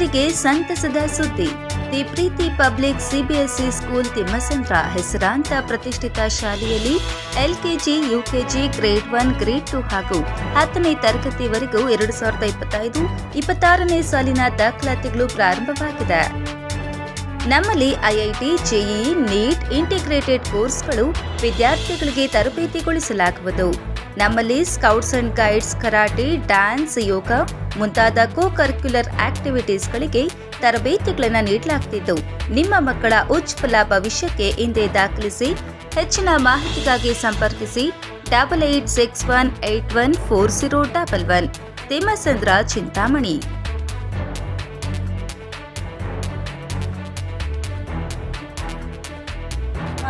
ಪೋಷಕರಿಗೆ ಸಂತಸದ ಸುದ್ದಿ. The Preethi public CBSE school Thimmasandra ಹೆಸರಾಂತ ಪ್ರತಿಷ್ಠಿತ ಶಾಲೆಯಲ್ಲಿ LKG UKG grade one, grade two ಹಾಗೂ ಹತ್ತನೇ ತರಗತಿವರೆಗೂ ಎರಡು ಸಾವಿರದ ಇಪ್ಪತ್ತೈದು, ಇಪ್ಪತ್ತಾರನೇ ಸಾಲಿನ ದಾಖಲಾತಿಗಳು ಪ್ರಾರಂಭವಾಗಿದೆ. ನಮ್ಮಲ್ಲಿ ಐಐಟಿ ಜೆಇಇ ನೀಟ್, ಇಂಟಿಗ್ರೇಟೆಡ್ ಕೋರ್ಸ್ಗಳು ವಿದ್ಯಾರ್ಥಿಗಳಿಗೆ ತರಬೇತಿಗೊಳಿಸಲಾಗುವುದು. ನಮ್ಮಲ್ಲಿ scouts and guides, karate, dance, yoga ಮುಂತಾದ ಕೋ ಕರಿಕ್ಯುಲರ್ ಆಕ್ಟಿವಿಟೀಸ್ಗಳಿಗೆ ತರಬೇತಿಗಳನ್ನು ನೀಡಲಾಗ್ತಿದ್ದು. ನಿಮ್ಮ ಮಕ್ಕಳ ಉಜ್ವಲ ಭವಿಷ್ಯಕ್ಕೆ ಹಿಂದೆ ದಾಖಲಿಸಿ, ಹೆಚ್ಚಿನ ಮಾಹಿತಿಗಾಗಿ ಸಂಪರ್ಕಿಸಿ double eight six one eight one four zero double one Thimmasandra Chintamani.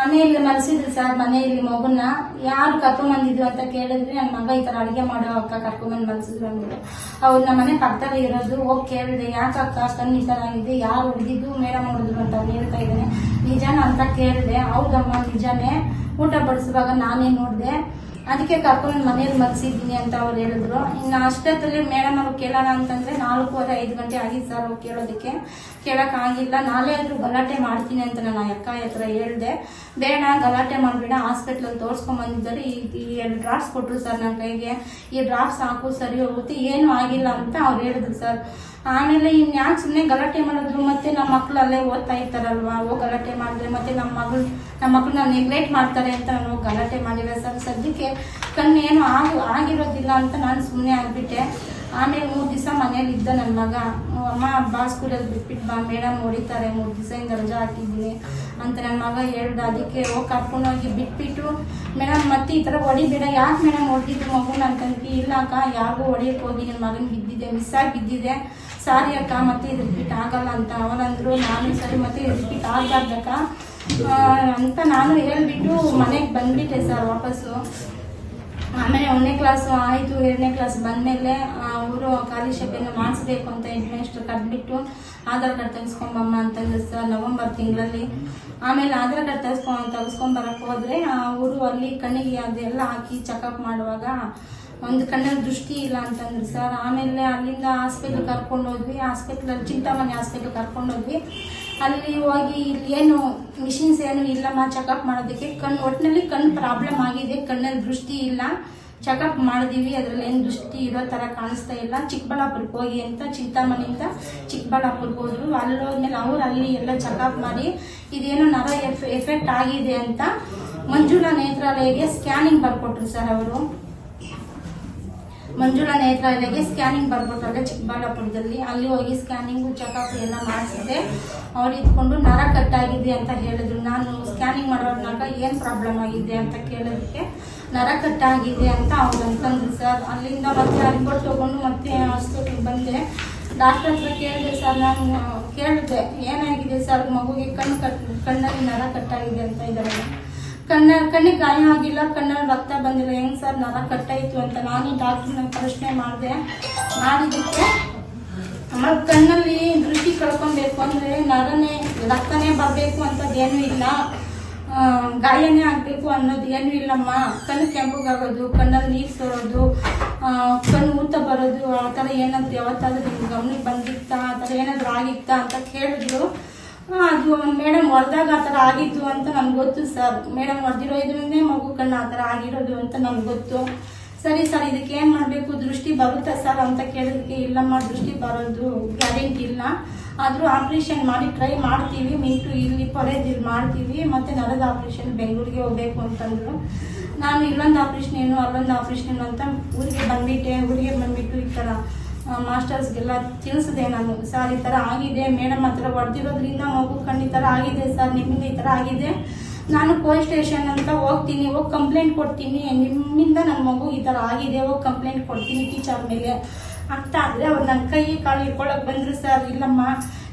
ಮನೆಯಲ್ಲಿ ಮಲಸಿದ್ರು ಸರ್, ಮನೆಯಲ್ಲಿ ಮಗುನ ಯಾರು ಕರ್ಕೊಂಡ್ ಬಂದಿದ್ರು ಅಂತ ಕೇಳಿದ್ರೆ ನನ್ನ ಮಗ ಈ ತರ ಅಡಿಗೆ ಮಾಡೋ ಅಕ್ಕ ಕರ್ಕೊಂಡ್ ಬಂದ್ ಮಲಸಿದ್ರು ಅಂದ್ರು ಅವ್ರು ನಮ್ಮ ಮನೆ ಪಕ್ಕದಲ್ಲಿ ಇರೋದು, ಹೋಗಿ ಕೇಳಿದೆ ಯಾಕಕ್ಕ ಕಣ್ಣು ಈ ತರ ಆಗಿದೆ ಯಾರು ಹುಡುಗಿದ್ದು ಮೇಡಮ್ ಹೊಡೆದ್ರು ಅಂತ ಹೇಳ್ತಾ ಇದ್ದಾನೆ. ನಿಜಾನ ಅಂತ ಕೇಳಿದೆ. ಹೌದಮ್ಮ, ನಿಜಾನೇ. ಊಟ ಬಡಿಸುವಾಗ ನಾನೇ ನೋಡಿದೆ ಅದಕ್ಕೆ ಕರ್ಕೊಂಡು ಮನೇಲಿ ಮಲಸಿದ್ದೀನಿ ಅಂತ ಅವ್ರು ಹೇಳಿದ್ರು. ಇನ್ನು ಅಷ್ಟೊತ್ತಲ್ಲಿ ಮೇಡಮ್ ಅವ್ರು ಕೇಳೋಣ ಅಂತಂದ್ರೆ ನಾಲ್ಕೂವರೆ, ಐದು ಗಂಟೆ ಆಗಿತ್ತು ಸರ್ ಅವ್ರು ಕೇಳೋದಕ್ಕೆ. ಕೇಳೋಕ್ಕಾಗಿಲ್ಲ ನಾಳೆ ಆದರೂ ಗಲಾಟೆ ಮಾಡ್ತೀನಿ ಅಂತ ನಾನು ಅಕ್ಕ ಹತ್ರ ಹೇಳಿದೆ. ಬೇಡ, ಗಲಾಟೆ ಮಾಡಬೇಡ. ಹಾಸ್ಪಿಟ್ಲಲ್ಲಿ ತೋರಿಸ್ಕೊಂಬಂದಿದ್ದಾರೆ ಈ ಎರಡು ಡ್ರಾಪ್ಸ್ ಕೊಟ್ಟರು ಸರ್ ನನ್ನ ಕೈಗೆ. ಈ ಡ್ರಾಪ್ಸ್ ಹಾಕು ಸರಿ ಹೋಗುತ್ತೆ. ಏನು ಆಗಿಲ್ಲ ಅಂತ ಅವ್ರು ಹೇಳಿದ್ರು ಸರ್. ಆಮೇಲೆ ಇನ್ನು ಯಾಕೆ ಸುಮ್ಮನೆ ಗಲಾಟೆ ಮಾಡಿದ್ರು ಮತ್ತೆ ನಮ್ಮ ಮಕ್ಕಳು ಅಲ್ಲೇ ಓದ್ತಾ ಇರ್ತಾರಲ್ವಾ? ಗಲಾಟೆ ಮಾಡಿದ್ರೆ ಮತ್ತೆ ನಮ್ಮ ಮಗಳು ನಮ್ಮ ಮಕ್ಕಳನ್ನ ನೆಗ್ಲೆಕ್ಟ್ ಮಾಡ್ತಾರೆ ಅಂತ ನಾನು ಗಲಾಟೆ ಮಾಡಿಲ್ಲ ಸರ್. ಸದ್ಯಕ್ಕೆ ಕಣ್ಣು ಏನು ಆಗ ಆಗಿರೋದಿಲ್ಲ ಅಂತ ನಾನು ಸುಮ್ಮನೆ ಆಗ್ಬಿಟ್ಟೆ. ಆಮೇಲೆ ಮೂರು ದಿವಸ ಮನೇಲಿ ಇದ್ದ ನನ್ನ ಮಗ ಅಮ್ಮ, ಬಾ ಸ್ಕೂಲಲ್ಲಿ ಬಿಟ್ಬಿಟ್ಟು ಬಾ, ಮೇಡಮ್ ಹೊಡಿತಾರೆ ಮೂರು ದಿವಸದಿಂದ ರಜಾ ಹಾಕಿದ್ದೀನಿ ಅಂತ ನನ್ನ ಮಗ ಹೇಳ್ದ. ಅದಕ್ಕೆ ಹೋಗಿ ಕರ್ಕೊಂಡೋಗಿ ಬಿಟ್ಬಿಟ್ಟು, ಮೇಡಮ್, ಮತ್ತೆ ಈ ಥರ ಹೊಡಿಬೇಡ. ಯಾಕೆ ಮೇಡಮ್ ಹೊಡೆದಿದ್ದು ನನ್ನ ಅಂತಂದ್ವಿ ಇಲ್ಲ ಅಕ್ಕ, ಯಾರಿಗೂ ಹೊಡಿಯಕ್ಕೆ ಹೋಗಿ ನನ್ನ ಮಗನ ಬಿದ್ದಿದೆ ಮಿಸ್ ಆಗಿ ಬಿದ್ದಿದೆ. ಸಾರಿ ಅಕ್ಕ, ಮತ್ತೆ ಇದು ರಿಪೀಟ್ ಆಗಲ್ಲ ಅಂತ. ಅವನಂದರು, ನಾನು ಸರಿ, ಮತ್ತೆ ರಿಪೀಟ್ ಆಗಬಾರ್ದಕ್ಕ. ಅಂತ ನಾನು ಹೇಳ್ಬಿಟ್ಟು ಮನೆಗೆ ಬಂದ್ಬಿಟ್ಟೆ ಸರ್ ವಾಪಸ್ಸು. ಆಮೇಲೆ ಒಂದನೇ ಕ್ಲಾಸು ಆಯಿತು, ಎರಡನೇ ಕ್ಲಾಸ್ ಬಂದಮೇಲೆ ಅವರು ಖಾಲಿ ಶಬ್ದನ ಮಾಡಿಸ್ಬೇಕು ಅಂತ ಹೆಡ್ಮೇಸ್ಟ್ರು ಕರೆದ್ಬಿಟ್ಟು ಆಧಾರ್ ಕಾರ್ಡ್ ತೆಗೆಸ್ಕೊಂಬಮ್ಮ ಅಂತಂದ್ರೆ ಸರ್ ನವಂಬರ್ ತಿಂಗಳಲ್ಲಿ. ಆಮೇಲೆ ಆಧಾರ್ ಕಾರ್ಡ್ ತೆಗೆಸ್ಕೊಂಡ್ ತೆಗೆಸ್ಕೊಂಬರಕ್ಕೆ ಹೋದರೆ ಅವರು ಅಲ್ಲಿ ಕಣ್ಣಿಗೆ ಅದೆಲ್ಲ ಹಾಕಿ ಚೆಕಪ್ ಮಾಡುವಾಗ ಒಂದು ಕಣ್ಣಲ್ಲಿ ದೃಷ್ಟಿ ಇಲ್ಲ ಅಂತಂದ್ರು ಸರ್. ಆಮೇಲೆ ಅಲ್ಲಿಂದ ಹಾಸ್ಪಿಟ್ಲ್ ಕರ್ಕೊಂಡು ಹೋದ್ವಿ ಹಾಸ್ಪಿಟ್ಲಲ್ಲಿ ಚಿಂತಾಮಣಿ ಹಾಸ್ಪಿಟ್ಲ್ ಕರ್ಕೊಂಡು ಹೋದ್ವಿ ಅಲ್ಲಿ ಹೋಗಿ ಇಲ್ಲಿ ಏನು ಮಿಷಿನ್ಸ್ ಏನು ಇಲ್ಲಮ್ಮ ಚೆಕಪ್ ಮಾಡೋದಕ್ಕೆ. ಕಣ್ಣು ಒಟ್ಟಿನಲ್ಲಿ ಕಣ್ಣು ಪ್ರಾಬ್ಲಮ್ ಆಗಿದೆ. ಕಣ್ಣಲ್ಲಿ ದೃಷ್ಟಿ ಇಲ್ಲ. ಚೆಕಪ್ ಮಾಡಿದೀವಿ. ಅದ್ರಲ್ಲಿ ಏನು ದೃಷ್ಟಿ ಇರೋ ತರ ಕಾಣಿಸ್ತಾ ಇಲ್ಲ. ಚಿಕ್ಕಬಳ್ಳಾಪುರಕ್ಕೆ ಹೋಗಿ ಅಂತ, ಚಿಂತಾಮಣಿಯಿಂದ ಚಿಕ್ಕಬಳ್ಳಾಪುರಕ್ಕೆ ಹೋದ್ರು. ಅಲ್ಲಿ ಹೋದ್ಮೇಲೆ ಅವ್ರು ಅಲ್ಲಿ ಎಲ್ಲ ಚೆಕಪ್ ಮಾಡಿ, ಇದೇನೋ ನರ ಎಫ್ ಎಫೆಕ್ಟ್ ಆಗಿದೆ ಅಂತ ಮಂಜುಳಾ ನೇತ್ರಾಲಯಗೆ ಸ್ಕ್ಯಾನಿಂಗ್ ಬರ್ಕೊಟ್ರು ಸರ್ ಅವರು. ಮಂಜುಳಾ ನೇತ್ರಾಲಯಕ್ಕೆ ಸ್ಕ್ಯಾನಿಂಗ್ ಬರ್ಬೇಕಾದ್ರೆ ಚಿಕ್ಕಬಳ್ಳಾಪುರದಲ್ಲಿ. ಅಲ್ಲಿ ಹೋಗಿ ಸ್ಕ್ಯಾನಿಂಗ್ ಚೆಕಪ್ ಎಲ್ಲ ಮಾಡಿಸಿದೆ. ಅವ್ರು ಇದ್ಕೊಂಡು ನರ ಕಟ್ಟಾಗಿದೆ ಅಂತ ಹೇಳಿದ್ರು. ನಾನು ಸ್ಕ್ಯಾನಿಂಗ್ ಮಾಡೋದ್ನಾಗ ಏನು ಪ್ರಾಬ್ಲಮ್ ಆಗಿದೆ ಅಂತ ಕೇಳೋದಕ್ಕೆ ನರ ಕಟ್ಟಾಗಿದೆ ಅಂತ ಅವ್ರು ಅಂತಂದ್ರು ಸರ್. ಅಲ್ಲಿಂದ ಮತ್ತೆ ರಿಪೋರ್ಟ್ ತೊಗೊಂಡು ಮತ್ತೆ ಹಾಸ್ಪಿಟ್ಲಿಗೆ ಬಂದೆ. ಡಾಕ್ಟರ್ ಹತ್ರ ಕೇಳಿದೆ ಸರ್. ನಾನು ಕೇಳಿದೆ, ಏನಾಗಿದೆ ಸರ್? ಮಗುಗೆ ಕಣ್ಣು ಕಟ್, ಕಣ್ಣಲ್ಲಿ ನರ ಕಟ್ಟಾಗಿದೆ ಅಂತ ಇದ್ದಾರೆ. ಕಣ್ಣ, ಕಣ್ಣಿಗೆ ಗಾಯ ಆಗಿಲ್ಲ, ಕಣ್ಣಲ್ಲಿ ರಕ್ತ ಬಂದಿಲ್ಲ. ಹೆಂಗ್ ಸರ್? ನರ ಕಟ್ಟಾಯ್ತು ಅಂತ ನಾನು ಡಾಕ್ಟರ್ನ ಪ್ರಶ್ನೆ ಮಾಡಿದೆ. ಮಾಡಿದಕ್ಕೆ ಆಮೇಲೆ ಕಣ್ಣಲ್ಲಿ ದೃಷ್ಟಿ ಕಳ್ಕೊಬೇಕು ಅಂದ್ರೆ ನರನೇ, ರಕ್ತನೇ ಬರಬೇಕು ಅಂತದೇನು ಇಲ್ಲ. ಗಾಯನೇ ಆಗ್ಬೇಕು ಅನ್ನೋದು ಏನು ಇಲ್ಲಮ್ಮ. ಕಣ್ಣು ಕೆಂಪಗಾಗೋದು, ಕಣ್ಣಲ್ಲಿ ನೀರು ಸೋರೋದು ಕಣ್ಣು ಊತ ಬರೋದು, ಆ ಥರ ಏನಾದ್ರು ಯಾವತ್ತಾದ್ರೂ ನಿಮ್ಗೆ ಗಮನಕ್ಕೆ ಬಂದಿತ್ತಾ? ಆ ಥರ ಏನಾದ್ರು ಆಗಿತ್ತಾ ಅಂತ ಕೇಳಿದ್ರು. ಅದು ಮೇಡಮ್ ಹೊಡೆದಾಗ ಆ ಥರ ಆಗಿತ್ತು ಅಂತ ನಮ್ಗೆ ಗೊತ್ತು ಸರ್. ಮೇಡಮ್ ಹೊಡೆದಿರೋ ಇದ್ರಿಂದ ಮಗು ಕಣ್ಣು ಆ ಥರ ಆಗಿರೋದು ಅಂತ ನಮ್ಗೆ ಗೊತ್ತು. ಸರಿ ಸರ್, ಇದಕ್ಕೆ ಏನು ಮಾಡಬೇಕು? ದೃಷ್ಟಿ ಬರುತ್ತಾ ಸರ್ ಅಂತ ಕೇಳೋದಕ್ಕೆ ಇಲ್ಲಮ್ಮ, ದೃಷ್ಟಿ ಬರೋದು ಗ್ಯಾರಂಟಿ ಇಲ್ಲ. ಆದರೂ ಆಪರೇಷನ್ ಮಾಡಿ ಟ್ರೈ ಮಾಡ್ತೀವಿ, ಮೀಟು ಇಲ್ಲಿ ಪೊರೆದಿಲ್ಲಿ ಮಾಡ್ತೀವಿ. ಮತ್ತೆ ನರದ ಆಪರೇಷನ್ ಬೆಂಗಳೂರಿಗೆ ಹೋಗ್ಬೇಕು ಅಂತಂದರು. ನಾನು ಇಲ್ಲೊಂದು ಆಪರೇಷನ್ ಏನು, ಅಲ್ಲೊಂದು ಆಪರೇಷನ್ ಏನು ಅಂತ ಊರಿಗೆ ಬಂದ್ಬಿಟ್ಟೆ. ಊರಿಗೆ ಬಂದ್ಬಿಟ್ಟು ಈ ಥರ ಮಾಸ್ಟರ್ಸ್ಗೆಲ್ಲ ತಿಳಿಸಿದೆ ನಾನು. ಸರ್, ಈ ಥರ ಆಗಿದೆ. ಮೇಡಮ್ ಹತ್ರ ಹೊಡೆದಿರೋದ್ರಿಂದ ಮಗು ಕಣ್ಣು ಈ ಆಗಿದೆ. ಸರ್, ನಿಮ್ಮಿಂದ ಈ ಥರ ಆಗಿದೆ. ನಾನು ಪೊಲೀಸ್ ಸ್ಟೇಷನ್ ಅಂತ ಹೋಗ್ತೀನಿ. ಹೋಗಿ ಕಂಪ್ಲೇಂಟ್ ಕೊಡ್ತೀನಿ. ನಿಮ್ಮಿಂದ ನನ್ನ ಮಗು ಈ ಥರ ಆಗಿದೆ. ಹೋಗಿ ಕಂಪ್ಲೇಂಟ್ ಕೊಡ್ತೀನಿ ಟೀಚರ್ ಮೇಲೆ. ಅಂತ ಆದರೆ ಅವ್ರು ನನ್ನ ಕೈ ಕಾಲು ಇಟ್ಕೊಳಕ್ ಬಂದರು, ಸರ್, ಇಲ್ಲಮ್ಮ.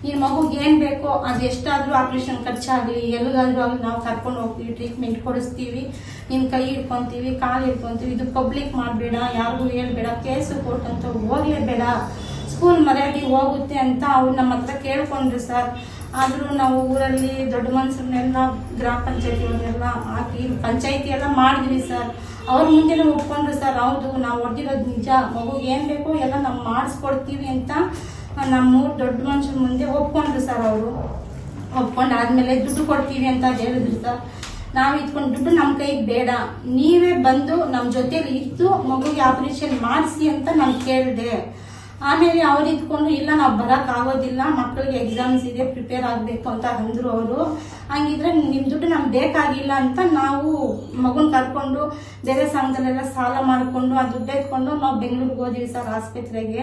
ನಿನ್ನ ಮಗುಗೆ ಏನು ಬೇಕೋ ಅದು ಎಷ್ಟಾದ್ರೂ ಆಪರೇಷನ್ ಖರ್ಚಾಗ್ಲಿ, ಎಲ್ಲಿಗಾದ್ರೂ ಆಗಲಿ ನಾವು ಕರ್ಕೊಂಡು ಹೋಗ್ತೀವಿ ಟ್ರೀಟ್ಮೆಂಟ್ ಕೊಡಿಸ್ತೀವಿ ನಿನ್ನ ಕೈ ಇಟ್ಕೊಂತೀವಿ ಕಾಲು ಇಟ್ಕೊಂತೀವಿ ಇದು ಪಬ್ಲಿಕ್ ಮಾಡಬೇಡ, ಯಾರಿಗೂ ಹೇಳ್ಬೇಡ, ಕೇಸು ಕೋರ್ಟ್ ಅಂತ ಹೋಗ್ಲೇಬೇಡ ಸ್ಕೂಲ್ ಮರ್ಯಾದೆ ಹೋಗುತ್ತೆ ಅಂತ ಅವ್ರು ನಮ್ಮ ಹತ್ರ ಕೇಳ್ಕೊಂಡ್ರು ಸರ್. ಆದರೂ ನಾವು ಊರಲ್ಲಿ ದೊಡ್ಡ ಮನುಷ್ಯರನ್ನೆಲ್ಲ ಗ್ರಾಮ ಪಂಚಾಯತಿಯವ್ರನ್ನೆಲ್ಲ ಹಾಕಿ, ಪಂಚಾಯತಿ ಎಲ್ಲ ಮಾಡಿದ್ವಿ ಸರ್. ಅವ್ರ ಮುಂದೆ ಒಪ್ಕೊಂಡ್ರು ಸರ್, ಹೌದು, ನಾವು ಹೊಡೆದಿರೋದು ನಿಜ. ಮಗುಗೆ ಏನು ಬೇಕೋ ಎಲ್ಲ ನಾವು ಮಾಡಿಸ್ಕೊಡ್ತೀವಿ ಅಂತ ನಮ್ಮೂರು ದೊಡ್ಡ ಮನುಷ್ಯನ ಮುಂದೆ ಒಪ್ಕೊಂಡ್ರು ಸರ್ ಅವರು. ಒಪ್ಕೊಂಡು ಆದ್ಮೇಲೆ ದುಡ್ಡು ಕೊಡ್ತೀವಿ ಅಂತ ಹೇಳಿದ್ರು ಸರ್. ನಾವು ಇದ್ಕೊಂಡು ದುಡ್ಡು ನಮ್ಮ ಕೈಗೆ ಬೇಡ. ನೀವೇ ಬಂದು ನಮ್ಮ ಜೊತೆಲಿ ಇದ್ದು ಮಗುಗೆ ಆಪರೇಷನ್ ಮಾಡಿಸಿ ಅಂತ ನಾನು ಕೇಳಿದೆ. ಆಮೇಲೆ ಅವ್ರು ಇದ್ಕೊಂಡು, ಇಲ್ಲ, ನಾವು ಬರೋಕ್ಕಾಗೋದಿಲ್ಲ ಮಕ್ಕಳಿಗೆ ಎಕ್ಸಾಮ್ಸ್ ಇದೆ ಪ್ರಿಪೇರ್ ಆಗಬೇಕು ಅಂತ ಅಂದರು ಅವರು. ಹಂಗಿದ್ರೆ ನಿಮ್ ದುಡ್ಡು ನಮ್ಗೆ ಬೇಕಾಗಿಲ್ಲ ಅಂತ ನಾವು ಮಗುನ ಕರ್ಕೊಂಡು ಬೇರೆ ಸಂಘದಲ್ಲೆಲ್ಲ ಸಾಲ ಮಾಡಿಕೊಂಡು ಆ ದುಡ್ಡು ಎತ್ಕೊಂಡು ನಾವು ಬೆಂಗಳೂರಿಗೆ ಹೋದ್ವಿ ಸರ್ ಆಸ್ಪತ್ರೆಗೆ.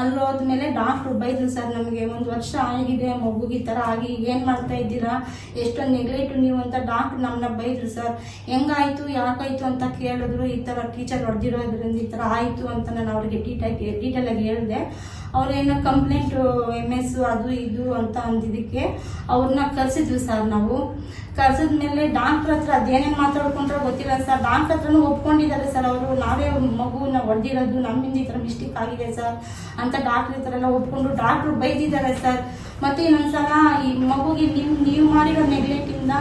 ಅಲ್ಲಿ ಹೋದ್ಮೇಲೆ ಡಾಕ್ಟ್ರು ಬೈದ್ರು ಸರ್ ನಮಗೆ ಒಂದು ವರ್ಷ ಆಗಿದೆ, ಮಗುಗೆ ಈ ಥರ ಆಗಿ ಏನು ಮಾಡ್ತಾ ಇದ್ದೀರಾ? ಎಷ್ಟೊಂದು ನೆಗ್ಲೆಕ್ಟ್ ನೀವು ಅಂತ ಡಾಕ್ಟ್ರು ನಮ್ಮನ್ನ ಬೈದ್ರು ಸರ್. ಹೆಂಗಾಯ್ತು, ಯಾಕಾಯ್ತು ಅಂತ ಕೇಳಿದ್ರು, ಈ ಥರ ಟೀಚರ್ ಹೊಡೆದಿರೋದ್ರಿಂದ ಈ ಥರ ಆಯಿತು ಅಂತ ನಾನು ಅವ್ರಿಗೆ ಡೀಟೇಲ್ ಡೀಟೇಲಾಗಿ ಹೇಳಿದೆ. ಅವ್ರೇನೋ ಕಂಪ್ಲೇಂಟ್ ಎಂ ಎಸ್ ಅದು ಇದು ಅಂತ ಅಂದಿದ್ದಕ್ಕೆ ಅವ್ರನ್ನ ಕರೆಸಿದ್ವಿ ಸರ್ ನಾವು. ಕರ್ಸಿದ್ಮೇಲೆ ಡಾಕ್ಟ್ರ್ ಹತ್ರ ಅದೇನೇನು ಮಾತಾಡ್ಕೊಂಡ್ರೆ ಗೊತ್ತಿಲ್ಲ ಸರ್. ಡಾಕ್ಟರ್ ಹತ್ರನೂ ಒಪ್ಕೊಂಡಿದ್ದಾರೆ ಸರ್ ಅವರು. ನಾವೇ ಮಗುನ ಹೊಡೆದಿರೋದು ನಮ್ಮಿಂದ ಈ ಥರ ಮಿಸ್ಟೇಕ್ ಆಗಿದೆ ಸರ್ ಅಂತ ಡಾಕ್ಟರ್ ಈ ಥರ ಎಲ್ಲ ಒಪ್ಕೊಂಡು ಡಾಕ್ಟ್ರು ಬೈದಿದ್ದಾರೆ ಸರ್. ಮತ್ತೆ ಇನ್ನೊಂದ್ಸಲ ಈ ಮಗುಗೆ ನೀವು ನೀವು ಮಾಡಿರೋ ನೆಗ್ಲೆಕ್ಟಿಂದ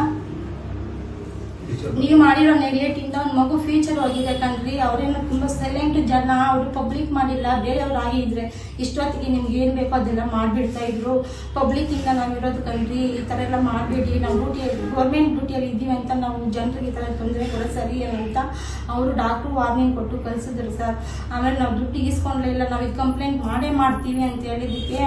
ನೀವು ಮಾಡಿರೋ ನೆಗ್ಲೆಟಿಂದ ಇಂದ ಒಂದು ಮಗು ಫ್ಯೂಚರ್ ಹೋಗಿದೆ ಕಣ್ರಿ ಅವ್ರೇನು ತುಂಬ ಸೈಲೆಂಟ್ ಜನ, ಅವರು ಪಬ್ಲಿಕ್ ಮಾಡಿಲ್ಲ ಬೇರೆಯವ್ರು ಆಗಿದ್ರೆ ಇಷ್ಟೊತ್ತಿಗೆ ನಿಮ್ಗೆ ಏನು ಬೇಕೋ ಅದೆಲ್ಲ ಮಾಡ್ಬಿಡ್ತಾ ಇದ್ರು. ಪಬ್ಲಿಕ್ ಇಂದ ಇರೋದು ಕಣ್ರಿ, ಈ ತರ ಎಲ್ಲ ಮಾಡ್ಬೇಡಿ. ನಾವು ಡ್ಯೂಟಿ ಗೌರ್ಮೆಂಟ್ ಡ್ಯೂಟಿಯಲ್ಲಿ ಇದೀವಿ ಅಂತ ನಾವು ಜನರಿಗೆ ಈ ತರ ತೊಂದರೆ ಕೊಡೋ ಸರಿ ಅಂತ ಅವರು ಡಾಕ್ಟ್ರು ವಾರ್ನಿಂಗ್ ಕೊಟ್ಟು ಕಳ್ಸಿದ್ರು ಸರ್. ಆಮೇಲೆ ನಾವು ದುಡ್ಡು ಇಸ್ಕೊಂಡ್ಲಿಲ್ಲ ನಾವು ಈ ಕಂಪ್ಲೇಂಟ್ ಮಾಡೇ ಮಾಡ್ತೀವಿ ಅಂತ ಹೇಳಿದಕ್ಕೆ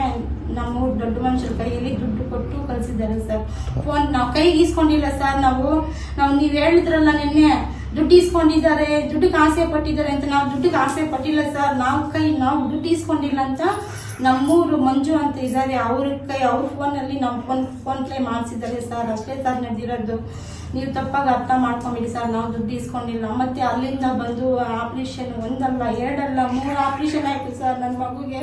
ನಮ್ಮ ದೊಡ್ಡ ಮನುಷ್ಯರ ಕೈಯಲ್ಲಿ ದುಡ್ಡು ಕೊಟ್ಟು ಕಳ್ಸಿದ್ದಾರೆ ಸರ್. ಫೋನ್ ನಾವು ಕೈಗೆ ಇಸ್ಕೊಂಡಿಲ್ಲ ಸರ್ ನಾವು. ನಾವು ನೀವು ಹೇಳಿದ್ರಲ್ಲ ನಿನ್ನೆ ದುಡ್ಡು ಇಸ್ಕೊಂಡಿದ್ದಾರೆ ದುಡ್ಡಿಗೆ ಆಸೆ ಪಟ್ಟಿದ್ದಾರೆ ಅಂತ ನಾವು ದುಡ್ಡಿಗೆ ಆಸೆ ಪಟ್ಟಿಲ್ಲ ಸರ್. ನಾವು ಕೈ, ನಾವು ದುಡ್ಡು ಇಸ್ಕೊಂಡಿಲ್ಲ ಅಂತ ನಮ್ಮೂರು ಮಂಜು ಅಂತ ಇದ್ದಾರೆ. ಅವ್ರ ಕೈ, ಅವ್ರ ಫೋನಲ್ಲಿ ನಮ್ಮ ಫೋನ್ ಫೋನ್ ಪ್ಲೇ ಮಾಡಿಸಿದ್ದಾರೆ ಸರ್. ಅಷ್ಟೇ ಸರ್ ನಡೆದಿರೋದು. ನೀವು ತಪ್ಪಾಗಿ ಅರ್ಥ ಮಾಡ್ಕೊಂಬಿಡಿ ಸರ್. ನಾವು ದುಡ್ಡು ಇಸ್ಕೊಂಡಿಲ್ಲ. ಮತ್ತೆ ಅಲ್ಲಿಂದ ಬಂದು ಆಪರೇಷನ್ ಒಂದಲ್ಲ, ಎರಡಲ್ಲ, ಮೂರು ಆಪರೇಷನ್ ಆಯ್ತು ಸರ್. ನನ್ನ ಮಗುಗೆ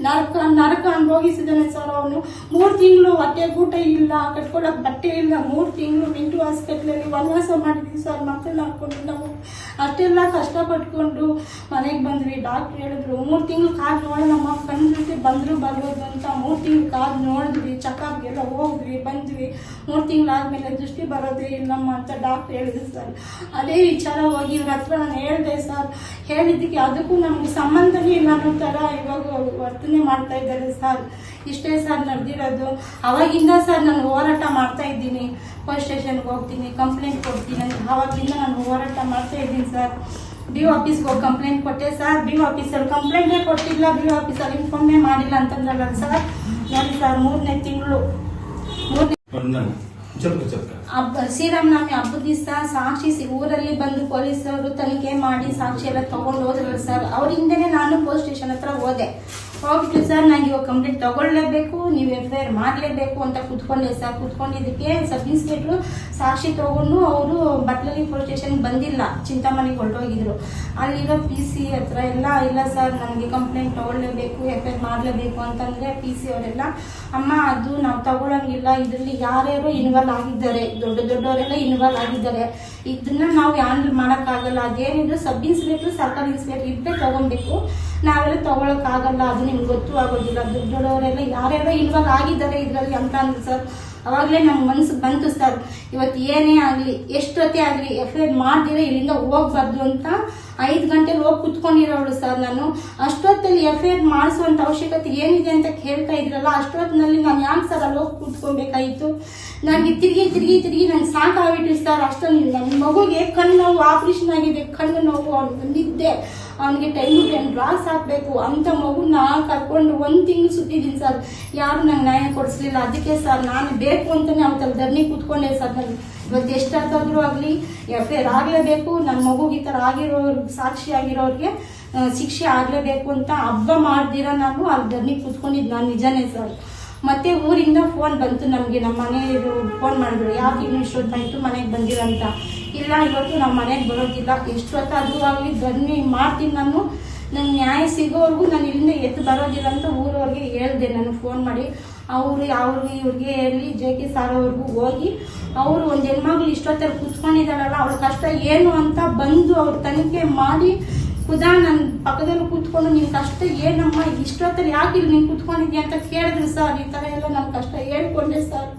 ನರಕ ನರಕ ಅನುಭವಿಸಿದ್ದಾನೆ ಸರ್ ಅವನು. ಮೂರು ತಿಂಗಳು ಹೊಟ್ಟೆ ಊಟ ಇಲ್ಲ, ಕಟ್ಕೊಳಕ್ ಬಟ್ಟೆ ಇಲ್ಲ. ಮೂರು ತಿಂಗಳು ಮಿಂಟು ಹಾಸ್ಪಿಟ್ಲಲ್ಲಿ ವನವಾಸ ಮಾಡಿದ್ವಿ ಸರ್. ಮಕ್ಕಳನ್ನ ಹಾಕೊಂಡು ನಾವು ಅಷ್ಟೆಲ್ಲ ಕಷ್ಟಪಟ್ಕೊಂಡು ಮನೆಗೆ ಬಂದ್ವಿ. ಡಾಕ್ಟ್ರ್ ಹೇಳಿದ್ರು, ಮೂರು ತಿಂಗಳು ನೋಡಿ ನೋಡೋಣಮ್ಮ. ಕಣ್ಣು ಜೊತೆ ಬಂದರೂ, ಬರ್ಬೋದು. ಮೂರು ತಿಂಗಳು ಕಾದು ನೋಡಿದ್ವಿ ಚೆಕಪ್ಗೆಲ್ಲ ಹೋದ್ವಿ, ಬಂದ್ವಿ. ಮೂರು ತಿಂಗಳಾದ್ಮೇಲೆ ದೃಷ್ಟಿ ಬರೋದೇ ಇಲ್ಲಮ್ಮ ಅಂತ ಡಾಕ್ಟ್ರ್ ಹೇಳಿದ್ರು ಸರ್ ಅದೇ ವಿಚಾರ ಹೋಗಿ ಇವ್ರ ಹತ್ರ ನಾನು ಹೇಳಿದೆ ಸರ್ ಹೇಳಿದ್ದಕ್ಕೆ ಅದಕ್ಕೂ ನಮ್ಗೆ ಸಂಬಂಧನೇ ಇಲ್ಲ ಅನ್ನೋ ಥರ ಇವಾಗ ವರ್ತನೆ ಮಾಡ್ತಾ ಇದ್ದಾರೆ ಸರ್ ಇಷ್ಟೇ ಸರ್ ನಡೆದಿರೋದು. ಅವಾಗಿಂದ ಸರ್ ನಾನು ಹೋರಾಟ ಮಾಡ್ತಾ ಇದ್ದೀನಿ. ಪೊಲೀಸ್ ಸ್ಟೇಷನ್ಗೆ ಹೋಗ್ತೀನಿ ಕಂಪ್ಲೇಂಟ್ ಕೊಡ್ತೀನಿ ಅವಾಗಿಂದ ನಾನು ಹೋರಾಟ ಮಾಡ್ತಾ ಇದ್ದೀನಿ ಸರ್ ಬಿ ಆಫೀಸ್ಗೆ ಹೋಗಿ ಕಂಪ್ಲೇಂಟ್ ಕೊಟ್ಟೆ ಸರ್ ಬಿ ಆಫೀಸಲ್ಲಿ ಕಂಪ್ಲೇಂಟೇ ಕೊಟ್ಟಿಲ್ಲ ಬಿ ಆಫೀಸಲ್ಲಿ ಇನ್ಫಾರ್ಮೇ ಮಾಡಿಲ್ಲ ಅಂತಂದ್ರಲ್ಲ ಸರ್ ನೋಡಿ ಸರ್ ಮೂರನೇ ತಿಂಗಳು ಮೂರನೇ ಹಬ್ಬ ಶ್ರೀರಾಮನವಮಿ ಹಬ್ಬದ ದಿವಸ ಸಾಕ್ಷಿ ಸಿ- ಊರಲ್ಲಿ ಬಂದು ಪೊಲೀಸರು ತನಿಖೆ ಮಾಡಿ ಸಾಕ್ಷಿ ಎಲ್ಲ ತಗೊಂಡು ಹೋದ್ರಲ್ಲ ಸರ್ ಅವರಿಂದನೇ ನಾನು ಪೊಲೀಸ್ ಸ್ಟೇಷನ್ ಹತ್ರ ಹೋದೆ. ಹೋಗ್ಬಿಟ್ಟು ಸರ್ ನಂಗೆ ಇವಾಗ ಕಂಪ್ಲೇಂಟ್ ತಗೊಳ್ಳೇಬೇಕು, ನೀವು ಎಫ್ ಐ ಆರ್ ಮಾಡಲೇಬೇಕು ಅಂತ ಕುತ್ಕೊಂಡೆ ಸರ್. ಕುತ್ಕೊಂಡಿದ್ದಕ್ಕೆ ಸಬ್ ಇನ್ಸ್ಪೆಕ್ಟ್ರು ಸಾಕ್ಷಿ ತಗೊಂಡು ಅವರು ಬಟ್ಲಲ್ಲಿ ಪೊಲೀಸ್ ಸ್ಟೇಷನ್ ಬಂದಿಲ್ಲ. ಚಿಂತಾಮಣಿಗೆ ಹೊರಟೋಗಿದ್ರು. ಅಲ್ಲಿರೋ ಪಿ ಸಿ ಹತ್ರ ಎಲ್ಲ, ಇಲ್ಲ ಸರ್ ನನಗೆ ಕಂಪ್ಲೇಂಟ್ ತಗೊಳ್ಳೇಬೇಕು ಎಫ್ ಐ ಆರ್ ಮಾಡಲೇಬೇಕು ಅಂತಂದರೆ ಪಿ ಸಿ ಅವರೆಲ್ಲ, ಅಮ್ಮ, ಅದು ನಾವು ತಗೊಳ್ಳೋಂಗಿಲ್ಲ ಇದರಲ್ಲಿ ಯಾರ್ಯಾರು ಇನ್ವಾಲ್ವ್ ಆಗಿದ್ದಾರೆ. ದೊಡ್ಡ ದೊಡ್ಡವರೆಲ್ಲ ಇನ್ವಾಲ್ವ್ ಆಗಿದ್ದಾರೆ. ಇದನ್ನ ನಾವು ಹ್ಯಾಂಡಲ್ ಮಾಡೋಕ್ಕಾಗಲ್ಲ. ಅದೇನಿದ್ರು ಸಬ್ ಇನ್ಸ್ಪೆಕ್ಟ್ರು ಸರ್ಕಾರಿ ಇನ್ಸ್ಪೆಕ್ಟ್ರ್ ಇಬ್ಬರೇ ತಗೊಬೇಕು ನಾವೆಲ್ಲ ತಗೊಳಕ್ ಆಗಲ್ಲ, ಅದು ನಿಮ್ಗೆ ಗೊತ್ತು ಆಗೋದಿಲ್ಲ. ದುಡ್ಡು ದೊಡ್ಡವರೆಲ್ಲ ಯಾರ್ಯಾರೋ ಇವಾಗ ಆಗಿದ್ದಾರೆ ಇದರಲ್ಲಿ ಅಂತ ಅಂದ್ರು ಸರ್. ಅವಾಗಲೇ ನಮ್ಮ ಮನ್ಸು ಬಂತು ಸರ್. ಇವತ್ತು ಏನೇ ಆಗಲಿ, ಎಷ್ಟೊತ್ತೇ ಆಗಲಿ ಎಫ್ ಐ ಮಾಡ್ದಿರ ಇಲ್ಲಿಂದ ಹೋಗ್ಬಾರ್ದು ಅಂತ ಐದು ಗಂಟೆಗೆ ಹೋಗಿ ಕುತ್ಕೊಂಡಿರೋಳು ಸರ್ ನಾನು. ಅಷ್ಟೊತ್ತಲ್ಲಿ ಎಫ್ ಐ ಆರ್ ಮಾಡಿಸುವಂತ ಅವಶ್ಯಕತೆ ಏನಿದೆ ಅಂತ ಕೇಳ್ತಾ ಇದ್ರಲ್ಲ ಅಷ್ಟೊತ್ತಿನಲ್ಲಿ ನಾನು ಯಾಕೆ ಸರ್ ಅಲ್ಲಿ ಹೋಗಿ ಕುತ್ಕೊಬೇಕಾಯಿತು? ನನಗೆ ತಿರುಗಿ ತಿರುಗಿ ತಿರುಗಿ ನಂಗೆ ಸಾಕಾಗ್ಬಿಟ್ಟು ಸರ್. ಅಷ್ಟೊಂದು ನನ್ನ ಮಗುಗೆ ಕಣ್ಣು ನೋವು, ಆಪ್ರೇಷನ್ ಆಗಿದೆ, ಕಣ್ಣು ನೋವು ನಿದ್ದೆ ಅವನಿಗೆ ಟೈಮ್ ಟೈಮ್ ಡ್ರಾಸ್ ಹಾಕ್ಬೇಕು, ಅಂತ ಮಗುನ ಕರ್ಕೊಂಡು ಒಂದ್ ತಿಂಗಳು ಸುತ್ತಿದ್ದೀನಿ ಸರ್ ಯಾರು ನಂಗೆ ನ್ಯಾಯ ಕೊಡಿಸ್ಲಿಲ್ಲ. ಅದಕ್ಕೆ ಸರ್ ನಾನು ಬೇಕು ಅಂತಾನೆ ಅವತ್ತಲ್ಲಿ ಧರ್ನಿ ಕೂತ್ಕೊಂಡೆ ಸರ್ ನಾನು. ಇವತ್ತು ಎಷ್ಟಾದ್ರೂ ಆಗಲಿ, ಎಫ್ ಐ ಆರ್ ಆಗಲೇಬೇಕು ನನ್ನ ಮಗುಗೆ ಈ ಥರ ಆಗಿರೋರ್ಗೆ ಸಾಕ್ಷಿ ಆಗಿರೋರಿಗೆ ಶಿಕ್ಷೆ ಆಗಲೇಬೇಕು ಅಂತ ಹಬ್ಬ ಮಾಡ್ದಿರ ನಾನು ಅಲ್ಲಿ ಧರಣಿ ಕೂತ್ಕೊಂಡಿದ್ದು ನಾನು ನಿಜನೇ ಸರ್ ಮತ್ತೆ ಊರಿಂದ ಫೋನ್ ಬಂತು ನಮಗೆ ನಮ್ಮ ಮನೆಯವರು ಫೋನ್ ಮಾಡಿದ್ರು. ಯಾಕೆ ಇನ್ನು ಇಷ್ಟೊತ್ತಾಯ್ತು ಮನೆಗೆ ಬಂದಿರಂತ ಇಲ್ಲ, ಇವತ್ತು ನಮ್ಮ ಮನೆಗೆ ಬರೋದಿಲ್ಲ ಎಷ್ಟೊತ್ತಾದ್ರೂ ಆಗಲಿ, ಬನ್ನಿ, ಮಾಡ್ತೀನಿ ನಾನು. ನಂಗೆ ನ್ಯಾಯ ಸಿಗೋವರೆಗೂ ನಾನು ಇಲ್ಲಿಂದ ಎತ್ತು ಬರೋದಿಲ್ಲ ಅಂತ ಊರವ್ರಿಗೆ ಹೇಳ್ದೆ. ನಾನು ಫೋನ್ ಮಾಡಿ, ಅವರು, ಅವ್ರಿಗೆ, ಇವ್ರಿಗೆ ಹೇಳಿ, ಜೆ ಕೆ ಸಾರ್ ಅವ್ರಿಗೂ ಹೋಗಿ, ಅವರು ಒಂದು ಹೆಣ್ಮಗಳು ಇಷ್ಟೊತ್ತಲ್ಲಿ ಕೂತ್ಕೊಂಡಿದ್ದಾಳಲ್ಲ ಅವ್ರ ಕಷ್ಟ ಏನು ಅಂತ ಬಂದು ಅವ್ರ ತನಿಖೆ ಮಾಡಿ ಖುದಾ ನನ್ನ ಪಕ್ಕದಲ್ಲಿ ಕೂತ್ಕೊಂಡು, ನಿನ್ ಕಷ್ಟ ಏನಮ್ಮ? ಇಷ್ಟೊತ್ತಲ್ಲಿ ಯಾಕೆ ಇಲ್ಲಿ ನೀನು ಕೂತ್ಕೊಂಡಿದ್ಯಾ? ಅಂತ ಕೇಳಿದ್ರು ಸರ್. ಈ ಥರ ಎಲ್ಲ ನನ್ನ ಕಷ್ಟ ಹೇಳ್ಕೊಂಡೆ ಸರ್.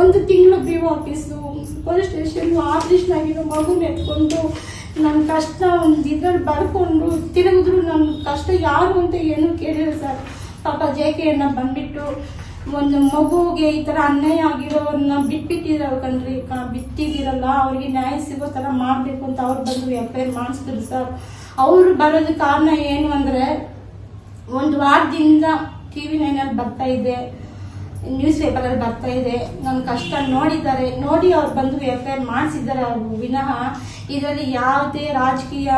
ಒಂದು ತಿಂಗಳು B office, police station operation ಆಗಿರೋ ಮಗುನ ಎತ್ಕೊಂಡು ನನ್ನ ಕಷ್ಟ ಒಂದು ಇದ್ರಲ್ಲಿ ಬರ್ಕೊಂಡು, ತಿರುಗಿದ್ರು ನನ್ನ ಕಷ್ಟ ಯಾರು ಅಂತ ಏನೂ ಕೇಳಿಲ್ಲ ಸರ್. ಪಾಪ ಜೆ ಕೆ ಅಣ್ಣ ಬಂದ್ಬಿಟ್ಟು, ಒಂದು ಮಗುಗೆ ಈ ತರ ಅನ್ಯಾಯ ಆಗಿರೋನ್ನ ಬಿಟ್ಬಿಟ್ಟಿರೋ ಕಣ್ರಿ. ಬಿಟ್ಟಿದಿರಲ್ಲ ಅವ್ರಿಗೆ ನ್ಯಾಯ ಸಿಗೋ ತರ ಮಾಡ್ಬೇಕು ಅಂತ ಅವ್ರು ಬಂದು ಎಫ್ ಐ ಆರ್ ಮಾಡಿಸಿದ್ರು ಸರ್. ಅವ್ರು ಬರೋದು ಕಾರಣ ಏನು ಅಂದ್ರೆ, ಒಂದು ವಾರದಿಂದ ಟಿ ವಿ ನೈನಲ್ಲಿ ಬರ್ತಾ ಇದೆ ನ್ಯೂಸ್ ಪೇಪರಲ್ಲಿ ಬರ್ತಾ ಇದೆ ನನ್ನ ಕಷ್ಟ ನೋಡಿದ್ದಾರೆ, ನೋಡಿ ಅವ್ರು ಬಂದು ಎಫ್ ಐ ಮಾಡಿಸಿದ್ದಾರೆ ಅವ್ರು. ವಿನಃ ಇದರಲ್ಲಿ ಯಾವುದೇ ರಾಜಕೀಯ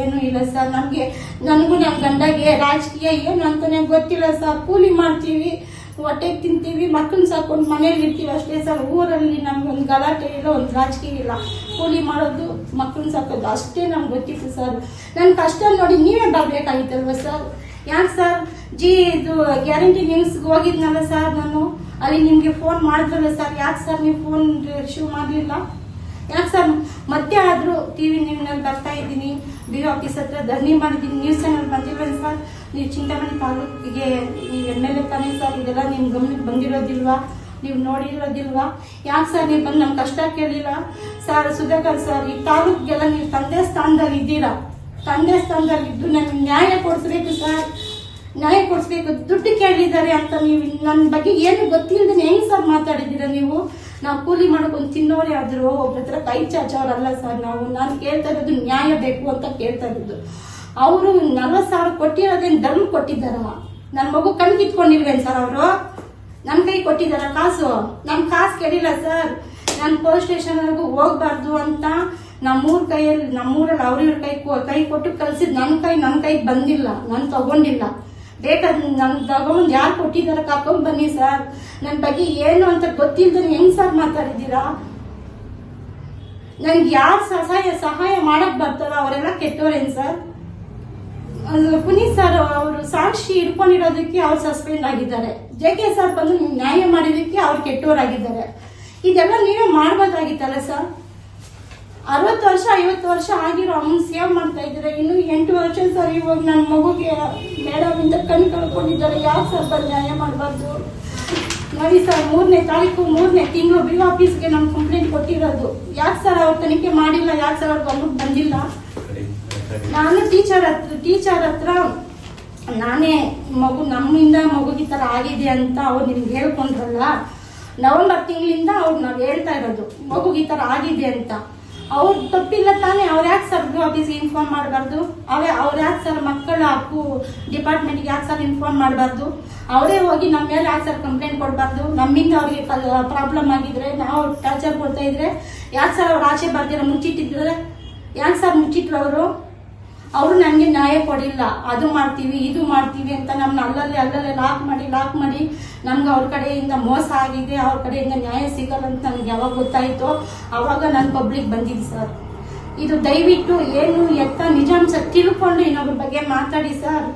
ಏನೂ ಇಲ್ಲ ಸರ್. ನಮಗೆ, ನನಗೂ ನನ್ನ ಗಂಡಗೆ ರಾಜಕೀಯ ಏನು ಅಂತಾನೆ ಗೊತ್ತಿಲ್ಲ ಸರ್. ಕೂಲಿ ಮಾಡ್ತೀವಿ ಹೊಟ್ಟೆಗೆ ತಿಂತೀವಿ, ಮಕ್ಕಳನ್ನ ಸಾಕೊಂಡು ಮನೇಲಿ ಇರ್ತೀವಿ ಅಷ್ಟೇ ಸರ್. ಊರಲ್ಲಿ ನಮ್ಗೊಂದು ಗಲಾಟೆ ಇಲ್ಲ ಒಂದು ರಾಜಕೀಯ ಇಲ್ಲ. ಕೂಲಿ ಮಾಡೋದು ಮಕ್ಕಳನ್ನ ಸಾಕೋದು ಅಷ್ಟೇ ನಮ್ಗೆ ಗೊತ್ತಿತ್ತು ಸರ್. ನನ್ನ ಕಷ್ಟ ನೋಡಿ ನೀವೇ ಬರಬೇಕಾಗಿತ್ತಲ್ವ ಸರ್? ಯಾಕೆ ಸರ್? ಜಿ, ಇದು ಗ್ಯಾರಂಟಿ ನ್ಯೂಸ್ಗೆ ಹೋಗಿದ್ನಲ್ಲ ಸರ್ ನಾನು. ಅಲ್ಲಿ ನಿಮಗೆ ಫೋನ್ ಮಾಡಿದ್ರಲ್ಲ ಸರ್. ಯಾಕೆ ಸರ್ ನೀವು ಫೋನ್ ರಿಸೀವ್ ಮಾಡಲಿಲ್ಲ? ಯಾಕೆ ಸರ್? ಮತ್ತೆ ಆದರೂ ಟಿ ವಿ ನ್ಯೂಸ್ನಲ್ಲಿ ಬರ್ತಾ ಇದ್ದೀನಿ. ಬಿ ಆಫೀಸ್ ಹತ್ರ ಧರಣಿ ಮಾಡಿದ್ದೀನಿ. ನ್ಯೂಸ್ ಚಾನಲ್ ಬಂದಿಲ್ವೇನು ಸರ್? ನೀವು ಚಿಂತಾಮಣಿ ತಾಲೂಕಿಗೆ ನೀವು ಎಂ ಎಲ್ ಎ ತಾನೇ ಸರ್, ಇದೆಲ್ಲ ನಿಮ್ಮ ಗಮನಕ್ಕೆ ಬಂದಿರೋದಿಲ್ವಾ? ನೀವು ನೋಡಿರೋದಿಲ್ವಾ? ಯಾಕೆ ಸರ್, ನೀವು ಬಂದು ನಮ್ಮ ಕಷ್ಟ ಕೇಳಿಲ್ಲ? ಸರ್, ಸುಧಾಕರ್ ಸರ್, ಈ ತಾಲೂಕಿಗೆಲ್ಲ ನೀವು ತಂದೆ ಸ್ಥಾನದಲ್ಲಿ ಇದ್ದೀರಾ? ತಂದೆ ಸ್ಥಾನದಲ್ಲಿ ಇದ್ದು ನನಗೆ ನ್ಯಾಯ ಕೊಡಿಸ್ಬೇಕು ಸರ್. ನ್ಯಾಯ ಕೊಡಿಸ್ಬೇಕು, ದುಡ್ಡು ಕೇಳಿದ್ದಾರೆ ಅಂತ ನೀವು ನನ್ನ ಬಗ್ಗೆ ಏನು ಗೊತ್ತಿಲ್ಲದೆ ಹೆಂಗೆ ಸರ್ ಮಾತಾಡಿದ್ದೀರಾ ನೀವು? ನಾವು ಕೂಲಿ ಮಾಡ್ಕೊಂಡು ತಿನ್ನೋರೇ ಆದರೂ ಒಬ್ಬರ ಹತ್ರ ಕೈ ಚಾಚೋರಲ್ಲ ಸರ್ ನಾವು. ನಾನು ಕೇಳ್ತಾ ಇರೋದು ನ್ಯಾಯ ಬೇಕು ಅಂತ ಕೇಳ್ತಾ ಇರೋದು. ಅವರು ನಲ್ವತ್ತು ಸಾವಿರ ಕೊಟ್ಟಿರೋದೇನು ಧರ್ಮ ಕೊಟ್ಟಿದ್ದಾರ ನನ್ನ ಮಗು ಕಣ್ ಕಿತ್ಕೊಂಡಿಲ್ವೇನು ಸರ್ ಅವರು? ನನ್ನ ಕೈ ಕೊಟ್ಟಿದ್ದಾರ ಕಾಸು? ನನ್ನ ಕಾಸು ಕೇಳಿಲ್ಲ ಸರ್. ನಾನು ಪೊಲೀಸ್ ಸ್ಟೇಷನ್ವರೆಗೂ ಹೋಗ್ಬಾರ್ದು ಅಂತ ನಮ್ಮೂರ್ ಕೈಯಲ್ಲಿ, ನಮ್ಮೂರಲ್ಲಿ ಅವ್ರ ಇವ್ರ ಕೈ, ಕೊ- ಕೊಟ್ಟು ಕಳ್ಸಿದ್ ನನ್ನ ಕೈ ನನ್ನ ಕೈಗೆ ಬಂದಿಲ್ಲ. ನಾನು ತಗೊಂಡಿಲ್ಲ. ಬೇಕಾದ್ರೆ ನನ್ ತಗೊಂಡ್ ಯಾರು ಕೊಟ್ಟಿದಾರ ಕಾಕೊಂಡ್ ಬನ್ನಿ ಸರ್. ನನ್ನ ಬಗ್ಗೆ ಏನು ಅಂತ ಗೊತ್ತಿಲ್ದ್ರೆ ಹೆಂಗ್ ಸರ್ ಮಾತಾಡಿದ್ದೀರಾ? ನನ್ಗೆ ಯಾರು ಸಹಾಯ ಸಹಾಯ ಮಾಡಕ್ ಬರ್ತಾರೋ? ಅವರೆಲ್ಲ ಕೆಟ್ಟವ್ರೇನ್ ಸರ್? ಪುನೀತ್ ಸರ್ ಅವರು ಸಾಕ್ಷಿ ಇಟ್ಕೊಂಡಿರೋದಕ್ಕೆ ಅವ್ರು ಸಸ್ಪೆಂಡ್ ಆಗಿದ್ದಾರೆ. ಜೆ ಕೆ ಸರ್ ಬಂದು ನ್ಯಾಯ ಮಾಡಿದಕ್ಕೆ ಅವ್ರು ಕೆಟ್ಟವರಾಗಿದ್ದಾರೆ. ಇದೆಲ್ಲ ನೀವೇ ಮಾಡ್ಬೋದಾಗಿತ್ತಲ್ಲ ಸರ್? ಅರವತ್ತು ವರ್ಷ, ಐವತ್ತು ವರ್ಷ ಆಗಿರೋ ಅಮ್ಮನ ಸೇವ್ ಮಾಡ್ತಾ ಇದ್ದಾರೆ. ಇನ್ನು ಎಂಟು ವರ್ಷ ಸರ್ ಇವಾಗ ನನ್ನ ಮಗುಗೆ ಮೇಡಮ್ ಇಂದ ಕಣ್ ಕಳ್ಕೊಂಡಿದ್ದಾರೆ. ಯಾವ ಸರ್ ಬಂದು ನ್ಯಾಯ ಮಾಡಬಾರ್ದು? ನೋಡಿ ಸರ್, ಮೂರನೇ ತಾರೀಕು, ಮೂರನೇ ತಿಂಗಳು ಬಿ ಆಫೀಸ್ಗೆ ನಾನು ಕಂಪ್ಲೇಂಟ್ ಕೊಟ್ಟಿರೋದು. ಯಾಕೆ ಸರ್ ಅವ್ರು ತನಿಖೆ ಮಾಡಿಲ್ಲ? ಯಾಕೆ ಸರ್ ಅವ್ರ ಗಮನಕ್ಕೆ ಬಂದಿಲ್ಲ. ನಾನು ಟೀಚರ್ ಹತ್ರ ಟೀಚರ್ ಹತ್ರ ನಾನೇ ಮಗು, ನಮ್ಮಿಂದ ಮಗುಗೆ ಥರ ಆಗಿದೆ ಅಂತ ಅವ್ರು ನಿಮ್ಗೆ ಹೇಳ್ಕೊಂಡ್ರಲ್ಲ, ನವೆಂಬರ್ ತಿಂಗಳಿಂದ ಅವ್ರು ನಾವು ಹೇಳ್ತಾ ಇರೋದು, ಮಗುಗೆ ಈ ಥರ ಆಗಿದೆ ಅಂತ. ಅವ್ರು ತಪ್ಪಿಲ್ಲ ತಾನೇ, ಅವ್ರು ಯಾಕೆ ಸರ್ ಆಫೀಸ್ಗೆ ಇನ್ಫಾರ್ಮ್ ಮಾಡಬಾರ್ದು? ಅವೇ ಅವ್ರು ಯಾಕೆ ಸರ್ ಮಕ್ಕಳ ಹಕ್ಕು ಡಿಪಾರ್ಟ್ಮೆಂಟ್ಗೆ ಯಾಕೆ ಸರ್ ಇನ್ಫಾರ್ಮ್ ಮಾಡಬಾರ್ದು? ಅವರೇ ಹೋಗಿ ನಮ್ಮ ಮೇಲೆ ಯಾಕೆ ಸರ್ ಕಂಪ್ಲೇಂಟ್ ಕೊಡಬಾರ್ದು? ನಮ್ಮಿಂದ ಅವ್ರಿಗೆ ಪ್ರಾಬ್ಲಮ್ ಆಗಿದ್ರೆ, ನಾವು ಟಾರ್ಚರ್ ಕೊಡ್ತಾ ಇದ್ರೆ, ಯಾಕೆ ಸರ್ ಅವ್ರು ಆಚೆ ಬರ್ದಿರೋ ಮುಚ್ಚಿಟ್ಟಿದ್ರೆ ಯಾಕೆ ಸರ್ ಮುಚ್ಚಿಟ್ರು ಅವರು? ಅವರು ನನಗೆ ನ್ಯಾಯ ಕೊಡಿಲ್ಲ, ಅದು ಮಾಡ್ತೀವಿ, ಇದು ಮಾಡ್ತೀವಿ ಅಂತ ನಮ್ಮನ್ನ ಅಲ್ಲಲ್ಲಿ ಅಲ್ಲಲ್ಲಿ ಲಾಕ್ ಮಾಡಿ ಲಾಕ್ ಮಾಡಿ ನಮ್ಗೆ ಅವ್ರ ಕಡೆಯಿಂದ ಮೋಸ ಆಗಿದೆ, ಅವ್ರ ಕಡೆಯಿಂದ ನ್ಯಾಯ ಸಿಗಲ್ಲ ಅಂತ ನನಗೆ ಯಾವಾಗ ಗೊತ್ತಾಯಿತೋ ಅವಾಗ ನಾನು ಪಬ್ಲಿಕ್ ಬಂದಿದ್ದೆ ಸರ್ ಇದು ದಯವಿಟ್ಟು ಏನು ಎತ್ತ ನಿಜಾಂಶ ತಿಳ್ಕೊಂಡು ಇನ್ನೊಬ್ಬರ ಬಗ್ಗೆ ಮಾತಾಡಿ ಸರ್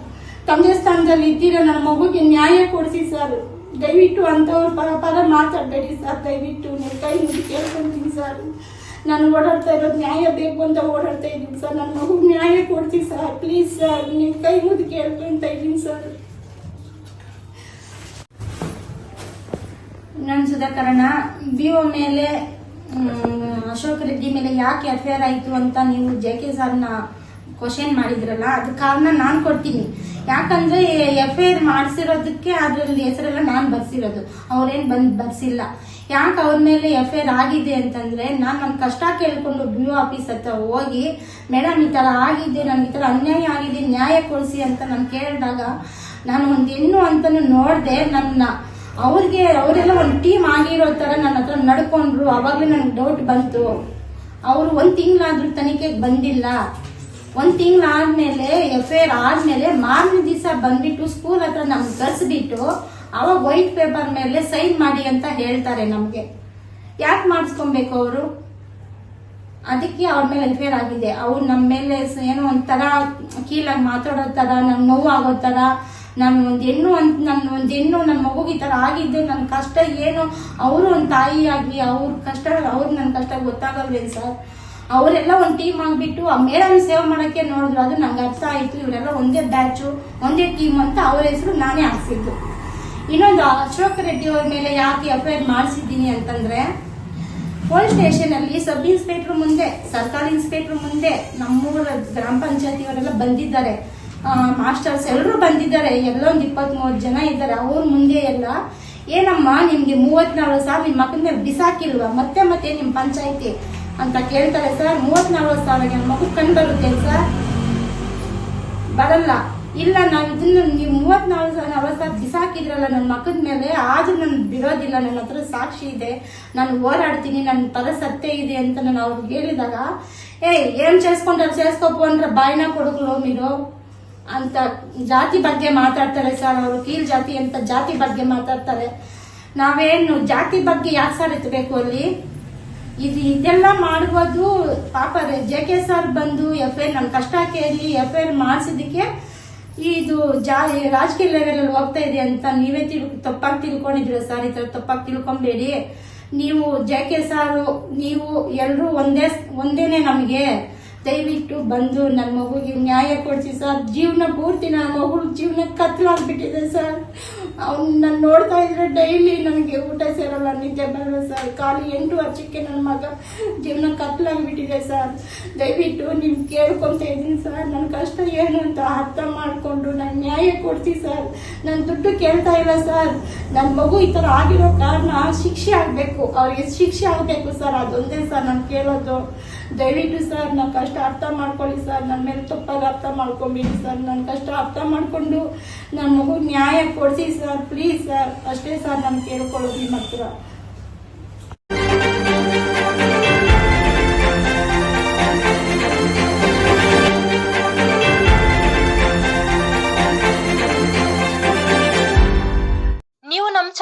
ತಂದೆ ಸ್ಥಾನದಲ್ಲಿ ಇದ್ದೀರ, ನನ್ನ ಮಗುಗೆ ನ್ಯಾಯ ಕೊಡಿಸಿ ಸರ್ ದಯವಿಟ್ಟು ಅಂತವ್ರ ಪರ ಪರ ಮಾತಾಡಬೇಡಿ ಸರ್ ದಯವಿಟ್ಟು. ನಿಮ್ಮ ಕೈ ಮುಗಿ ಕೇಳ್ಕೊಂತೀನಿ ಸರ್ ನಾನು ಓಡಾಡ್ತಾ ಇರೋದು ನ್ಯಾಯ ಬೇಕು ಅಂತ ಓಡಾಡ್ತಾ ಇದ್ದೀನಿ ಸರ್. ನನ್ನ ಮಗುಗೆ ನ್ಯಾಯ ಕೊಡ್ತೀನಿ ಸರ್. ಪ್ಲೀಸ್ ಸರ್ ನೀವು ಕೈ ಮುದ್ದು ಕೇಳ್ಕೊಂತ ಇದ್ದೀನಿ ಸರ್. ನನ್ನ ಸುಧಾಕರಣ ಬಿ ಒ ಮೇಲೆ ಅಶೋಕ್ ರೆಡ್ಡಿ ಮೇಲೆ ಯಾಕೆ ಅಫೇರ್ ಆಯಿತು ಅಂತ ನೀವು ಜೆ ಕೆ ಸರ್ನ ಕ್ವಶನ್ ಮಾಡಿದ್ರಲ್ಲ, ಅದ ಕಾರಣ ನಾನು ಕೊಡ್ತೀನಿ. ಯಾಕಂದ್ರೆ ಎಫ್ ಐ ಆರ್ ಮಾಡಿಸಿರೋದಕ್ಕೆ ಅದರಲ್ಲಿ ಹೆಸರೆಲ್ಲ ನಾನು ಬರ್ಸಿರೋದು. ಅವ್ರೇನು ಬಂದು ಬರ್ಸಿಲ್ಲ. ಯಾಕೆ ಅವ್ರ ಮೇಲೆ ಎಫ್ ಐ ಆಗಿದೆ ಅಂತಂದ್ರೆ ನಾನು ನನ್ನ ಕಷ್ಟ ಕೇಳ್ಕೊಂಡು ಬಿ ಆಫೀಸ್ ಹತ್ರ ಹೋಗಿ, ಮೇಡಮ್, ಈ ಥರ ಆಗಿದೆ, ನನಗೆ ಈ ಥರ ಅನ್ಯಾಯ ಆಗಿದೆ, ನ್ಯಾಯ ಕೊಡಿಸಿ ಅಂತ ನಾನು ಕೇಳಿದಾಗ, ನಾನು ಒಂದು ಹೆಣ್ಣು ಅಂತಲೂ ನೋಡಿದೆ, ನನ್ನ ಅವ್ರಿಗೆ, ಅವರೆಲ್ಲ ಒಂದು ಟೀಮ್ ಆಗಿರೋ ಥರ ನನ್ನ ಹತ್ರ ನಡ್ಕೊಂಡ್ರು, ಅವಾಗಲೇ ನನಗೆ ಡೌಟ್ ಬಂತು. ಅವರು ಒಂದು ತಿಂಗಳಾದ್ರೂ ತನಿಖೆಗೆ ಬಂದಿಲ್ಲ. ಒಂದು ತಿಂಗಳಾದ್ಮೇಲೆ ಎಫ್ ಐ ಆದ್ಮೇಲೆ ಮಾರನೇ ದಿವಸ ಬಂದ್ಬಿಟ್ಟು ಸ್ಕೂಲ್ ಹತ್ರ ನಮ್ಗೆ ಕರ್ಸ್ಬಿಟ್ಟು ಅವಾಗ ವೈಟ್ ಪೇಪರ್ ಮೇಲೆ ಸೈನ್ ಮಾಡಿ ಅಂತ ಹೇಳ್ತಾರೆ ನಮಗೆ. ಯಾಕೆ ಮಾಡಿಸ್ಕೊಬೇಕು ಅವರು? ಅದಕ್ಕೆ ಅವ್ರ ಮೇಲೆ ಅನ್ಫೇರ್ ಆಗಿದೆ. ಅವ್ರು ನಮ್ಮ ಮೇಲೆ ಏನೋ ಒಂಥರ ಕೀಲಾಗಿ ಮಾತಾಡೋ ಥರ, ನಂಗೆ ನೋವು ಆಗೋ ಥರ, ನಾನು ಒಂದು ಹೆಣ್ಣು ಅಂತ ನನ್ನ ಒಂದು ಹೆಣ್ಣು ನನ್ನ ಮಗುಗೆ ಈ ಥರ ಆಗಿದ್ದೆ ನನ್ನ ಕಷ್ಟ ಏನು? ಅವರು ಒಂದು ಆಗಿ ಅವ್ರ ಕಷ್ಟ, ಅವ್ರು ನನ್ನ ಕಷ್ಟ ಗೊತ್ತಾಗಲ್ವೇನು ಸರ್? ಅವರೆಲ್ಲ ಒಂದು ಟೀಮ್ ಆಗಿಬಿಟ್ಟು ಆ ಮೇಡಮ್ ಸೇವ್ ಮಾಡೋಕ್ಕೆ ನೋಡಿದ್ರು. ಅದು ನಂಗೆ ಅರ್ಥ ಆಯಿತು. ಇವರೆಲ್ಲ ಒಂದೇ ಬ್ಯಾಚು ಒಂದೇ ಟೀಮ್ ಅಂತ ಅವ್ರ ಹೆಸರು ನಾನೇ ಹಾಕ್ಸಿದ್ದು. ಇನ್ನೊಂದು, ಅಶೋಕ್ ರೆಡ್ಡಿ ಅವ್ರ ಮೇಲೆ ಯಾಕೆ ಎಫ್ಐಆರ್ ಮಾಡಿಸಿದ್ದೀನಿ ಅಂತಂದ್ರೆ ಪೊಲೀಸ್ ಸ್ಟೇಷನ್ ಅಲ್ಲಿ ಸಬ್ ಇನ್ಸ್ಪೆಕ್ಟರ್ ಮುಂದೆ, ಸರ್ಕಾರಿ ಇನ್ಸ್ಪೆಕ್ಟರ್ ಮುಂದೆ ನಮ್ಮೂರ ಗ್ರಾಮ ಪಂಚಾಯತಿ ಅವರೆಲ್ಲ ಬಂದಿದ್ದಾರೆ ಮಾಸ್ಟರ್ಸ್ ಎಲ್ಲರೂ ಬಂದಿದ್ದಾರೆ. ಎಲ್ಲೊಂದು ಇಪ್ಪತ್ತ್ ಮೂವತ್ತು ಜನ ಇದ್ದಾರೆ. ಅವ್ರ ಮುಂದೆ ಎಲ್ಲ, ಏನಮ್ಮ ನಿಮ್ಗೆ ಮೂವತ್ನಾಲ್ಕು ಸಾವಿರ ನಿಮ್ಮ ಮಕ್ಕಳ ಮೇಲೆ ಬಿಸಾಕಿಲ್ವಾ? ಮತ್ತೆ ಮತ್ತೆ ನಿಮ್ ಪಂಚಾಯತಿ ಅಂತ ಕೇಳ್ತಾರೆ. ಸರ್ ಮೂವತ್ನಾಲ್ಕು ಸಾವಿರ ನನ್ನ ಮಗು ಕಂಡು ಬರುತ್ತೆ ಸರ್? ಬರಲ್ಲ. ಇಲ್ಲ ನಾವು ಇದನ್ನ ನೀವು ಮೂವತ್ನಾಲ್ಕು ಸಾವಿರ ಬಿಸಾಕಿದ್ರಲ್ಲ ನನ್ನ ಮಕ್ಕದ ಮೇಲೆ, ಆದ್ರೂ ನಾನು ಬಿಡೋದಿಲ್ಲ ನನ್ನ ಹತ್ರ ಸಾಕ್ಷಿ ಇದೆ, ನಾನು ಹೋರಾಡ್ತೀನಿ ನನ್ನ ಪದ ಸತ್ಯ ಇದೆ ಅಂತ ನಾನು ಅವ್ರು ಹೇಳಿದಾಗ ಏಯ್ ಏನ್ చేసుಕೊಂಡ್ರೆ ಸೇರ್ಸ್ಕೊಪ್ಪು ಅಂದ್ರೆ ಬಾಯಿನ ಕೊಡುಗಳು ನೀರು ಅಂತ ಜಾತಿ ಬಗ್ಗೆ ಮಾತಾಡ್ತಾರೆ ಸರ್, ಅವರು ಕೀಲ್ ಜಾತಿ ಅಂತ ಜಾತಿ ಬಗ್ಗೆ ಮಾತಾಡ್ತಾರೆ. ನಾವೇನು, ಜಾತಿ ಬಗ್ಗೆ ಯಾಕ ಸರ್ ಎತ್ತಬೇಕು ಅಲ್ಲಿ? ಇದು ಇದೆಲ್ಲ ಮಾಡುವುದು ಪಾಪ ಜೆ ಕೆ ಸರ್ ಬಂದು ಎಫ್ ಐ ನನ್ನ ಕಷ್ಟ ಕೇಳಿ ಎಫ್ ಐ ಮಾಡಿಸಿದ್ದಕ್ಕೆ ಇದು ಜಾ ರಾಜಕೀಯ ಲೆವೆಲ್ ಹೋಗ್ತಾ ಇದೆ ಅಂತ ನೀವೇ ತಿಳ್ ತಪ್ಪಾಗಿ ತಿಳ್ಕೊಂಡಿದ್ರ ಸರ್ ಈ ತರ ತಪ್ಪಾಗಿ ತಿಳ್ಕೊಂಬೇಡಿ. ನೀವು ಜೆ ಕೆ ಸಾರು ನೀವು ಎಲ್ಲರೂ ಒಂದೇ, ಒಂದೇನೆ ನಮಗೆ ದಯವಿಟ್ಟು ಬಂದು ನನ್ನ ಮಗುಗೆ ನ್ಯಾಯ ಕೊಡಿಸಿ ಸರ್. ಜೀವನ ಪೂರ್ತಿ ನನ್ನ ಮಗು ಜೀವನ ಕತ್ಲಾಗ್ಬಿಟ್ಟಿದೆ ಸರ್. ಅವ್ನು ನಾನು ನೋಡ್ತಾ ಇದ್ರೆ ಡೈಲಿ ನನಗೆ ಊಟ ಸೇರಲ್ಲ, ನಿದ್ದೆ ಬರಲ್ಲ ಸರ್. ಖಾಲಿ ಎಂಟು ವರ್ಷಕ್ಕೆ ನನ್ನ ಮಗ ಜೀವನ ಕತ್ಲಾಗ್ಬಿಟ್ಟಿದೆ ಸರ್. ದಯವಿಟ್ಟು ನೀವು ಕೇಳ್ಕೊತಾ ಇದ್ದೀನಿ ಸರ್. ನನ್ನ ಕಷ್ಟ ಏನು ಅಂತ ಅರ್ಥ ಮಾಡಿಕೊಂಡು ನಾನು ನ್ಯಾಯ ಕೊಡ್ಸಿ ಸರ್. ನಾನು ದುಡ್ಡು ಕೇಳ್ತಾ ಇಲ್ಲ ಸರ್. ನನ್ನ ಮಗು ಈ ಥರ ಆಗಿರೋ ಕಾರಣ ಶಿಕ್ಷೆ ಆಗಬೇಕು. ಅವ್ರಿಗೆ ಶಿಕ್ಷೆ ಆಗಬೇಕು ಸರ್. ಅದೊಂದೇ ಸರ್ ನಾನು ಕೇಳೋದು. ದಯವಿಟ್ಟು ಸರ್ ನನ್ನ ಕಷ್ಟ ಅರ್ಥ ಮಾಡ್ಕೊಳ್ಳಿ ಸರ್. ನನ್ನ ಮೇಲೆ ತಪ್ಪಾಗಿ ಅರ್ಥ ಮಾಡ್ಕೊಂಬಿಡಿ ಸರ್. ನನ್ನ ಕಷ್ಟ ಅರ್ಥ ಮಾಡಿಕೊಂಡು ನನ್ನ ಮಗು ನ್ಯಾಯ ಕೊಡಿಸಿ ಸರ್, ಪ್ಲೀಸ್ ಸರ್. ಅಷ್ಟೇ ಸರ್, ನಾನು ಕೇಳ್ಕೊಳ್ಳೋದು ನಿಮ್ಮ ಹತ್ರ.